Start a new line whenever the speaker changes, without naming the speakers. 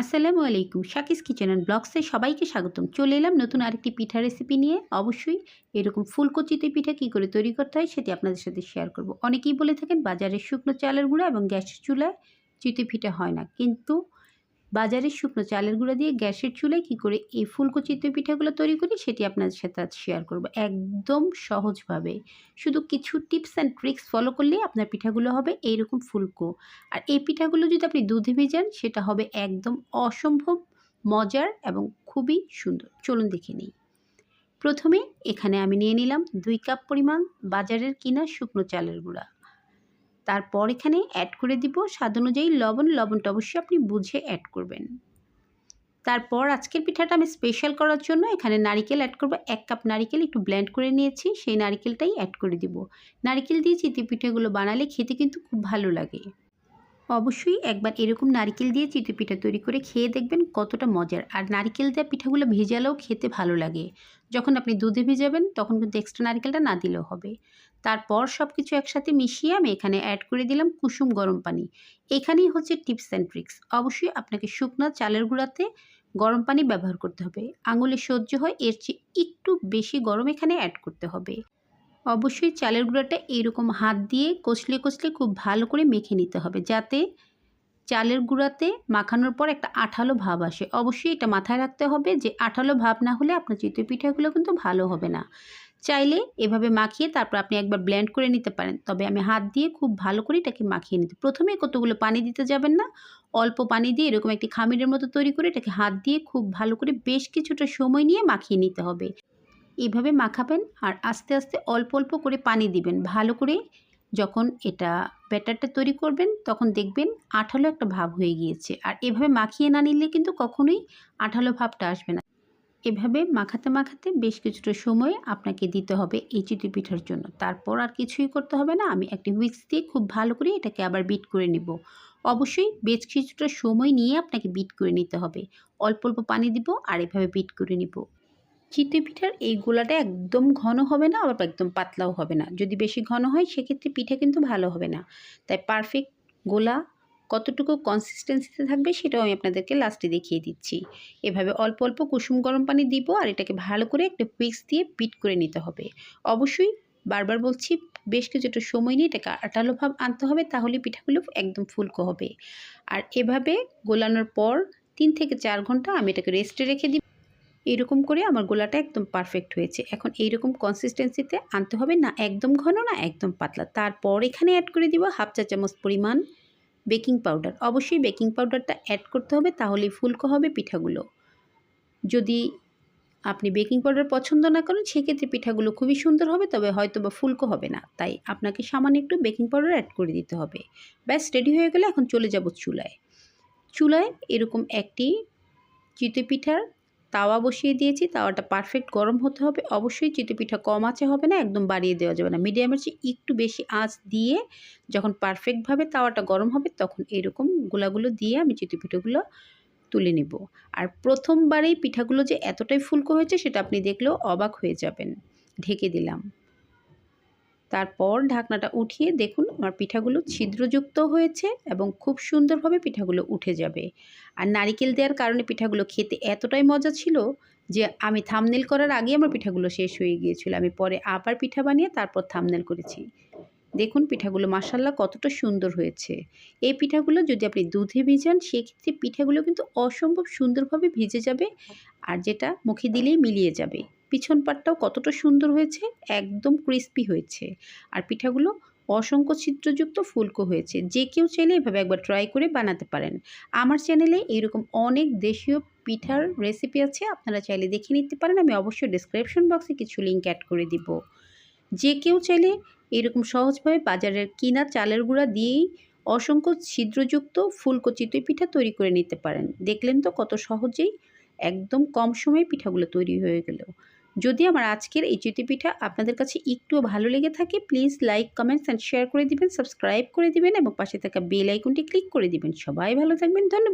আসসালামু আলাইকুম। শাকিস kitchen and ব্লগসে সবাইকে স্বাগতম। চলে এলাম নতুন আরেকটি পিঠা রেসিপি নিয়ে। অবশ্যই এরকম ফুলকচিতে পিঠা কি করে তৈরি করতে হয় সেটি আপনাদের সাথে শেয়ার করব। অনেকেই বলে থাকেন বাজারের শুকনো চালের গুঁড়া এবং গ্যাসের চুলায় চিতে পিঠা হয় না। কিন্তু বাজারের শুকনো চালের গুঁড়া দিয়ে গ্যাসের চুলায় কী করে এই ফুলকো পিঠাগুলো তৈরি করি সেটি আপনাদের সাথে আজ শেয়ার করব। একদম সহজভাবে। শুধু কিছু টিপস অ্যান্ড ট্রিক্স ফলো করলেই আপনার পিঠাগুলো হবে এইরকম ফুলকো। আর এই পিঠাগুলো যদি আপনি দুধে ভেজান, সেটা হবে একদম অসম্ভব মজার এবং খুবই সুন্দর। চলুন দেখে নিই। প্রথমে এখানে আমি নিয়ে নিলাম দুই কাপ পরিমাণ বাজারের কিনা শুকনো চালের গুঁড়া। তারপর এখানে অ্যাড করে দিব স্বাদ অনুযায়ী লবণ। লবণটা অবশ্যই আপনি বুঝে অ্যাড করবেন। তারপর আজকের পিঠাটা আমি স্পেশাল করার জন্য এখানে নারিকেল অ্যাড করব। এক কাপ নারিকেল একটু ব্ল্যান্ড করে নিয়েছি, সেই নারিকেলটাই অ্যাড করে দিব। নারিকেল দিয়ে চিতি পিঠেগুলো বানালে খেতে কিন্তু খুব ভালো লাগে। অবশ্যই একবার এরকম নারকেল দিয়ে চিতই পিঠা তৈরি করে খেয়ে দেখবেন কতটা মজার। আর নারকেল দেওয়া পিঠাগুলো ভেজালেও খেতে ভালো লাগে। যখন আপনি দুধে ভেজাবেন, তখন কিন্তু এক্সট্রা নারকেলটা না দিলেও হবে। তারপর সব কিছু একসাথে মিশিয়ে আমি এখানে অ্যাড করে দিলাম কুসুম গরম পানি। এখানেই হচ্ছে টিপস অ্যান্ড ট্রিক্স অবশ্যই আপনাকে শুকনো চালের গুঁড়াতে গরম পানি ব্যবহার করতে হবে। আঙুলে সহ্য হয়, এর চেয়ে একটু বেশি গরম এখানে অ্যাড করতে হবে। অবশ্যই চালের গুঁড়াটা এইরকম হাত দিয়ে কষলে কষলে খুব ভালো করে মেখে নিতে হবে যাতে চালের গুঁড়াতে মাখানোর পর একটা আঠালো ভাব আসে। অবশ্যই এটা মাথায় রাখতে হবে যে আঠালো ভাব না হলে আপনার চিতই পিঠাগুলো কিন্তু ভালো হবে না। চাইলে এভাবে মাখিয়ে তারপর আপনি একবার ব্লেন্ড করে নিতে পারেন। তবে আমি হাত দিয়ে খুব ভালো করে এটাকে মাখিয়ে নিতে। প্রথমে কতগুলো পানি দিতে যাবেন না। অল্প পানি দিয়ে এরকম একটি খামিরের মতো তৈরি করে এটাকে হাত দিয়ে খুব ভালো করে বেশ কিছুটা সময় নিয়ে মাখিয়ে নিতে হবে। এভাবে মাখাবেন আর আস্তে আস্তে অল্প অল্প করে পানি দিবেন। ভালো করে যখন এটা ব্যাটারটা তৈরি করবেন, তখন দেখবেন আঠালো একটা ভাব হয়ে গিয়েছে। আর এভাবে মাখিয়ে না নিলে কিন্তু কখনোই আঠালো ভাবটা আসবে না। এভাবে মাখাতে মাখাতে বেশ কিছুটা সময় আপনাকে দিতে হবে এই চিতই পিঠার জন্য। তারপর আর কিছুই করতে হবে না। আমি একটি হুইক্স দিয়ে খুব ভালো করে এটাকে আবার বিট করে নিব। অবশ্যই বেশ কিছুটা সময় নিয়ে আপনাকে বিট করে নিতে হবে। অল্প অল্প পানি দিব আর এভাবে বিট করে নিব। চিতই পিঠার এই গোলাটা একদম ঘন হবে না, আবার একদম পাতলাও হবে না। যদি বেশি ঘন হয়, সেক্ষেত্রে পিঠা কিন্তু ভালো হবে না। তাই পারফেক্ট গোলা কতটুকু কনসিস্টেন্সিতে থাকবে, সেটাও আমি আপনাদেরকে লাস্টে দেখিয়ে দিচ্ছি। এভাবে অল্প অল্প কুসুম গরম পানি দিব আর এটাকে ভালো করে একটা পিক্স দিয়ে পিট করে নিতে হবে। অবশ্যই বারবার বলছি, বেশ কিছুটা সময় নিয়ে এটাকে আটালো ভাব আনতে হবে, তাহলে পিঠাগুলো একদম ফুলকো হবে। আর এভাবে গোলানোর পর তিন থেকে চার ঘণ্টা আমি এটাকে রেস্টে রেখে দিই এরকম করে আমার গোলাটা একদম পারফেক্ট হয়েছে। এখন এইরকম কনসিস্টেন্সিতে আনতে হবে না একদম ঘন, না একদম পাতলা। তারপর এখানে অ্যাড করে দিব হাফ চা চামচ পরিমাণ বেকিং পাউডার অবশ্যই বেকিং পাউডারটা অ্যাড করতে হবে তাহলেই ফুলকো হবে পিঠাগুলো। যদি আপনি বেকিং পাউডার পছন্দ না করেন, সেক্ষেত্রে পিঠাগুলো খুবই সুন্দর হবে, তবে হয়তো বা ফুলকো হবে না। তাই আপনাকে সামান্য একটু বেকিং পাউডার অ্যাড করে দিতে হবে। ব্যাস রেডি হয়ে গেলে এখন চলে যাব চুলায়। চুলায় এরকম একটি চিতে পিঠার তাওয়া বসিয়ে দিয়েছি, তাওয়াটা পারফেক্ট গরম হতে হবে। অবশ্যই চিতপিঠা কম আছে হবে না, একদম বাড়িয়ে দেওয়া যাবে না। মিডিয়ামের চেয়ে একটু বেশি আঁচ দিয়ে যখন পারফেক্টভাবে তাওয়াটা গরম হবে তখন এরকম গোলাগুলো দিয়ে আমি চিতপিঠাগুলো তুলে নেব। আর প্রথমবারেই পিঠাগুলো যে এতটাই ফুলকো হয়েছে সেটা আপনি দেখলেও অবাক হয়ে যাবেন। ঢেকে দিলাম। তারপর ঢাকনাটা উঠিয়ে দেখুন আমার পিঠাগুলো ছিদ্রযুক্ত হয়েছে এবং খুব সুন্দরভাবে পিঠাগুলো উঠে যাবে। আর নারিকেল দেওয়ার কারণে পিঠাগুলো খেতে এতটাই মজা ছিল যে আমি থামনেল করার আগে আমার পিঠাগুলো শেষ হয়ে গিয়েছিল। আমি পরে আবার পিঠা বানিয়ে তারপর থামনেল করেছি। দেখুন পিঠাগুলো মাসাল্লাহ কতটা সুন্দর হয়েছে। এই পিঠাগুলো যদি আপনি দুধে ভিজান, সেক্ষেত্রে পিঠাগুলো কিন্তু অসম্ভব সুন্দরভাবে ভিজে যাবে আর যেটা মুখে দিলেই মিলিয়ে যাবে। পিছন পাটটাও কতটা সুন্দর হয়েছে, একদম ক্রিস্পি হয়েছে। আর পিঠাগুলো অসংখ্য ছিদ্রযুক্ত ফুলকো হয়েছে। যে কেউ চাইলে এভাবে একবার ট্রাই করে বানাতে পারেন। আমার চ্যানেলে এইরকম অনেক দেশীয় পিঠার রেসিপি আছে, আপনারা চাইলে দেখে নিতে পারেন। আমি অবশ্যই ডিসক্রিপশন বক্সে কিছু লিঙ্ক অ্যাড করে দিব। যে কেউ চাইলে এরকম সহজভাবে বাজারের কিনা চালের গুঁড়া দিয়েই অসংখ্য ছিদ্রযুক্ত ফুলকো পিঠা তৈরি করে নিতে পারেন। দেখলেন তো কত সহজেই একদম কম সময়ে পিঠাগুলো তৈরি হয়ে গেল। যদি আমার আজকের এই চিতি পিঠা আপনাদের কাছে একটুও ভালো লেগে থাকে please like comments and share করে দিবেন সাবস্ক্রাইব করে দিবেন এবং পাশে থাকা বেল আইকনটি ক্লিক করে দিবেন। সবাই ভালো থাকবেন, ধন্যবাদ।